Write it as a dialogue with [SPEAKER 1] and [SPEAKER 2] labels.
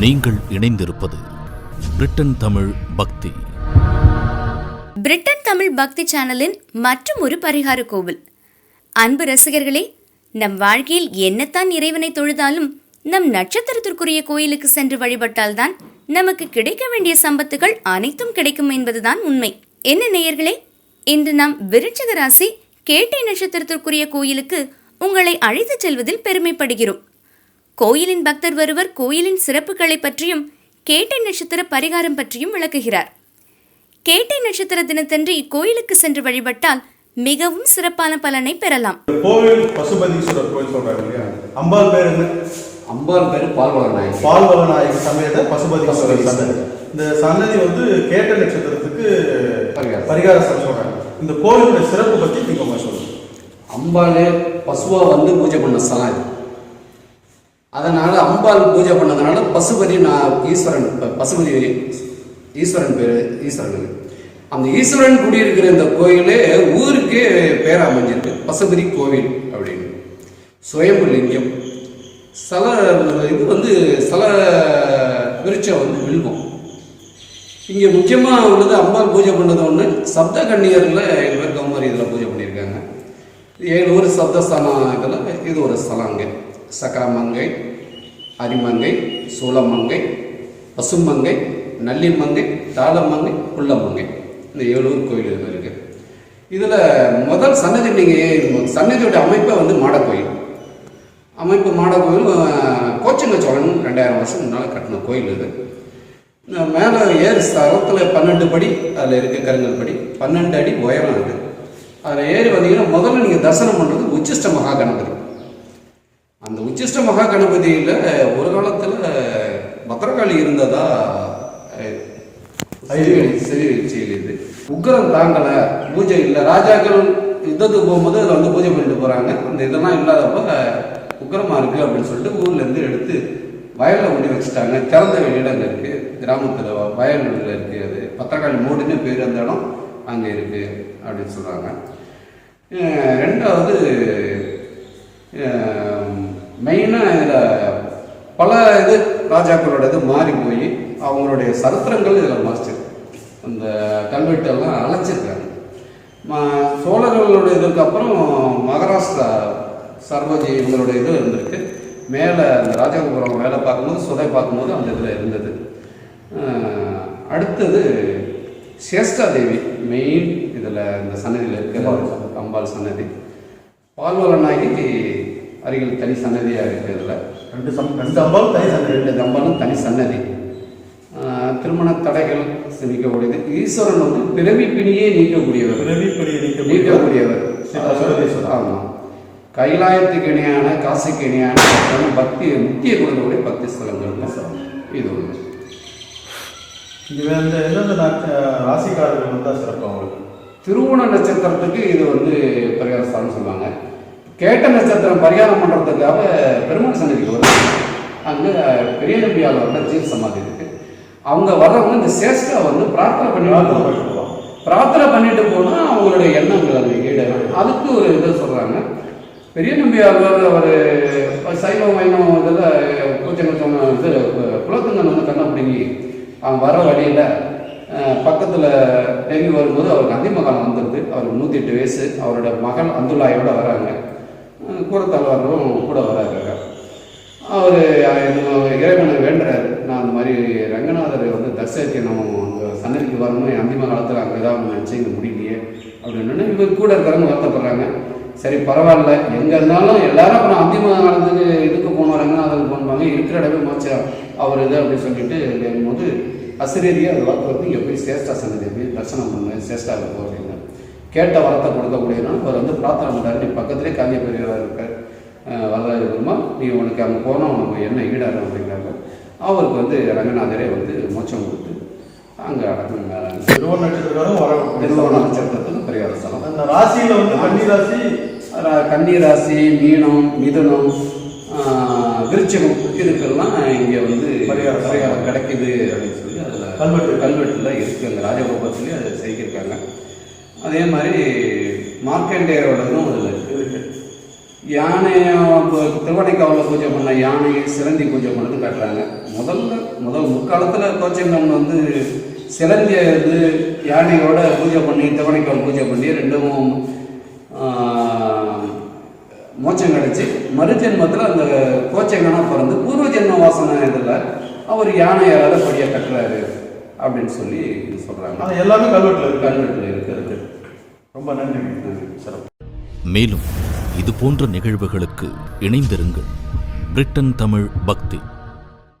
[SPEAKER 1] நீங்கள் இணைந்திருப்பது பிரிட்டன் தமிழ் பக்தி.
[SPEAKER 2] பிரிட்டன் தமிழ் பக்தி சேனலின் மற்றும் ஒரு பரிகார கோவில். அன்பு ரசிகர்களே நம் வாழ்க்கையில் என்னத்தான் இறைவனை தொழுதாலும் நம் நட்சத்திரத்திற்குரிய கோயிலுக்கு சென்று வழிபட்டால்தான் நமக்கு கிடைக்க வேண்டிய சம்பத்துகள் அனைத்தும் கிடைக்கும் என்பதுதான் உண்மை. என்ன நேயர்களே இன்று நாம் விருச்சிக ராசி கேட்டை நட்சத்திரத்திற்குரிய கோயிலுக்கு உங்களை அழைத்துச் செல்வதில் பெருமைப்படுகிறோம். கோயிலின் பக்தர் ஒருவர் கோயிலின் சிறப்புகளை பற்றியும் கேட்டை நட்சத்திர பரிகாரம் பற்றியும் விளக்குகிறார். கேட்டை நட்சத்திர தினத்தன்று இக்கோயிலுக்கு சென்று வழிபட்டால் மிகவும் சிறப்பான பலனை பெறலாம்.
[SPEAKER 3] கோவில் பசுபதீஸ்வரர் கோயில் சொல்றாங்க இல்லையா? அம்பாள் பேர் என்ன?
[SPEAKER 4] அம்பாள் பேர் பால்வள நாயகி
[SPEAKER 3] பால்வள நாயகி சமேத பசுபதீஸ்வரர். சன்னதி இந்த சன்னதி வந்து கேட்ட நட்சத்திரத்துக்கு
[SPEAKER 4] பரிகாரம்.
[SPEAKER 3] பரிகாரம் சொல்றாங்க. இந்த கோவிலோட சிறப்பு பத்தி நீங்க கொஞ்சம் சொல்லுங்க.
[SPEAKER 4] அம்பாள் பசுவா வந்து பூஜை பண்ண ஸ்தலம் அதனால் அம்பாள் பூஜை பண்ணதுனால பசுபதி நான் ஈஸ்வரன் பசுபதி ஈஸ்வரன் பேர் ஈஸ்வரன் அந்த ஈஸ்வரன் குடியிருக்கிற இந்த கோயிலே ஊருக்கே பேர் அமைஞ்சிருக்கு. பசுபதி கோவில் அப்படின்னு. சுயம்பு லிங்கம் சல இது வந்து சல விருட்சம் வந்து வில்வம் இங்கே முக்கியமாக உள்ளது அம்பாள் பூஜை பண்ணது ஒன்று சப்த கன்னியரில் ஏழு பேர் கௌமாரி இதில் பூஜை பண்ணியிருக்காங்க. ஏழு ஒரு சப்தஸ்தானம் இதில் இது ஒரு ஸ்தலம் அங்கே. சக்கரமங்கை அரிமங்கை சூளமங்கை பசுமங்கை நல்லிமங்கை தாளமங்கை புள்ளமங்கை இந்த ஏழூர் கோயில் இதில் இருக்குது இதில் முதல் சன்னதி நீங்கள் சன்னதியோட அமைப்பை வந்து மாடக்கோயில். அமைப்பு மாடக்கோயில் கோச்சிங்க சோழன் ரெண்டாயிரம் வருஷம் முன்னால் கட்டின கோயில் இது. மேலே ஏறு ஸ்தலத்தில் பன்னெண்டு படி அதில் இருக்க கருங்கல் படி. பன்னெண்டு அடி உயரம் இருக்குது அதில் ஏறி வந்தீங்கன்னா முதல்ல நீங்கள் தரிசனம் பண்ணுறது உச்சிஷ்ட மகா கணபதி அந்த உச்சிஷ்ட மகா கணபதியில் ஒரு காலத்தில் பத்திரகாளி இருந்ததா அஹ், செய்தி- இது. உக்கிரம் தாங்கலை பூஜை இல்லை ராஜாக்கள் யுத்தத்துக்கு போகும்போது அதில் வந்து பூஜை பண்ணிட்டு போகிறாங்க அந்த இதெல்லாம் இல்லாதப்ப உக்கிரமாக இருக்குது அப்படின்னு சொல்லிட்டு ஊர்லேருந்து எடுத்து வயலில் கொண்டு வச்சுட்டாங்க. திறந்த வெளியில அங்கே இருக்குது கிராமத்தில் வயல்வெளியில் இருக்குது அது. பத்திரக்காளி மூடுன்னு பேர் அந்த இடம் அங்கே இருக்குது அப்படின்னு சொல்கிறாங்க ரெண்டாவது மெயினாக இதில் பல இது ராஜாக்களோட இது மாறி போய் அவங்களுடைய சரித்திரங்கள் இதில் மாஸ்டர் அந்த கல்வெட்டெல்லாம் அழைச்சிருக்காங்க. ம- சோழர்களோட இதுக்கு அப்புறம் மகாராஷ்டிரா சர்வஜி இவங்களுடைய இது இருந்திருக்கு. மேலே அந்த ராஜகோபுரம் வேலை பார்க்கும்போது சுதை பார்க்கும்போது அந்த இதில் இருந்தது. அடுத்தது சேஷ்டா தேவி மெயின் இதில் இந்த சன்னதியில் இருக்கிற அம்பாள் சன்னதி. பால்வள நாயகி அருகில் தனி சன்னதியாக இருக்குது இதில்
[SPEAKER 3] ரெண்டு சம் ரெண்டு அம்பாள் தனி சன்னதி.
[SPEAKER 4] ரெண்டு தம்பாலும் தனி சன்னதி. திருமண தடைகள் நீக்கக்கூடியது ஈஸ்வரன் வந்து பிறவி பிணியே நீக்கக்கூடியவர்.
[SPEAKER 3] பிறவிப்படியை நீக்கக்கூடிய
[SPEAKER 4] நீக்கக்கூடியவர். ஆமாம் கைலாயத்துக்கு இணையான காசுக்கு இணையான பக்தி முக்கிய கொடுக்கக்கூடிய பக்தி ஸ்தலங்கள். இது ஒன்று
[SPEAKER 3] இது இந்த எந்தெந்த ராசிக்காரர்கள் வந்தா சிறப்பு அவங்களுக்கு
[SPEAKER 4] திருவோண நட்சத்திரத்துக்கு இது வந்து பரிகார ஸ்தலம்னு சொல்லுவாங்க. கேட்ட நட்சத்திரம் பரிகாரம் பண்ணுறதுக்காக பெருமாள் சன்னதிக்கு வரும் அங்கே பெரிய நம்பியாளோட ஜீவ சமாதி இருக்கு. அவங்க வர்றவங்க இந்த சேஷ்டா வந்து பிரார்த்தனை பண்ணி
[SPEAKER 3] பிரார்த்தனை பண்ணிட்டு
[SPEAKER 4] போனால் அவங்களுடைய எண்ணங்கள் அது ஈடேறும். அதுக்கு ஒரு இதை சொல்கிறாங்க பெரிய நம்பியாளர் அவர் சைவம் வைணவம் இதில் பூஜை இது குலத்துங்கன் வந்து கண்ணை பிடுங்கி அவன் வர வழியில் பக்கத்தில் நெருங்கி வரும்போது அவருக்கு அந்திமகாலம் வந்துடுது அவருக்கு நூற்றி எட்டு வயசு. அவரோட மகள் அந்துல்லாயோட வராங்க. கூட கூடத்தலைவரும் கூட வராரு அவர் இறைவனை வேண்டுறாரு. நான் அந்த மாதிரி ரங்கநாதரை வந்து தரிசனத்தை நம்ம அங்கே சன்னதிக்கு வரணும். என் அந்திம காலத்தில் அங்கே ஏதாவது நினச்சி இங்கே முடியலையே அப்படின்னு இவர் கூட இருக்கிறவங்க வருத்தப்படுறாங்க. சரி பரவாயில்ல. எங்கே இருந்தாலும் எல்லாரும் அப்புறம் அந்திம காலத்துக்கு இதுக்கு போனோம் ரங்கநாதருக்கு போனாங்க இருக்கிற இடமே மாச்சு அவர் இது அப்படின்னு சொல்லிட்டு போது அசிரியரியாக அது வாக்கு வந்து இங்கே போய் சேஷ்டா சன்னதி போய் தரிசனம் பண்ணு சேஷ்டாவுக்கு போ அப்படின்னு. கேட்ட வரத்தை கொடுக்கக்கூடியதுனால அவர் வந்து பிரார்த்தனை பண்ணுறாரு நீ பக்கத்துலேயே காந்திய பெரியவராக இருக்கார் வரலாறு வருமா நீ உனக்கு அங்கே போனால் உனக்கு என்ன ஈடாகும் அப்படிங்கிறாங்க. அவருக்கு வந்து ரங்கநாதரே வந்து மோட்சம் கொடுத்து அங்கே அடக்கம்
[SPEAKER 3] திருவோண நட்சத்திரம் வர
[SPEAKER 4] திருவோண நட்சத்திரத்துக்கு பரிகார ஸ்தலம்
[SPEAKER 3] அந்த ராசியில வந்து கன்னி ராசி?
[SPEAKER 4] ர- கன்னிராசி மீனம் மிதுனம் விருச்சிகம் இதுக்கெல்லாம் இங்கே வந்து
[SPEAKER 3] பரிகாரம்.
[SPEAKER 4] பரிகாரம் கிடைக்குது அப்படின்னு சொல்லி அதில்
[SPEAKER 3] கல்வெட்டு.
[SPEAKER 4] கல்வெட்டில் இருக்குது அந்த ராஜகோபுரத்துலேயே அதை செய்திருக்காங்க. அதே மாதிரி மார்க்கண்டேயரோடதும் அதில் இருக்குது
[SPEAKER 3] இருக்கு.
[SPEAKER 4] யானையை திருவனைக்காவில் பூஜை பண்ண யானையை சிலந்தி பூஜை பண்ணது காட்டுறாங்க. முதல்ல முதல் முற்காலத்தில் கோச்சங்கம் வந்து சிலந்தியை வந்து யானையோட பூஜை பண்ணி திருவனைக்காவல் பூஜை பண்ணி ரெண்டும் ஆஹ், மோட்சம் கிடைச்சி. மறுஜென்மத்தில் அந்த கோச்சங்கனா பிறந்து பூர்வ ஜென்ம வாசனை இதில் அவர் யானையால படியாக கட்டுறாரு அப்படின்னு சொல்லி சொல்கிறாங்க
[SPEAKER 3] எல்லாமே கல்வெட்டில் இருக்கு.
[SPEAKER 4] கல்வெட்டில் இருக்கிறது
[SPEAKER 3] ரொம்ப நன்றி சிறப்பு
[SPEAKER 1] மேலும் இது போன்ற நிகழ்வுகளுக்கு இணைந்திருங்கள். பிரிட்டன் தமிழ் பக்தி.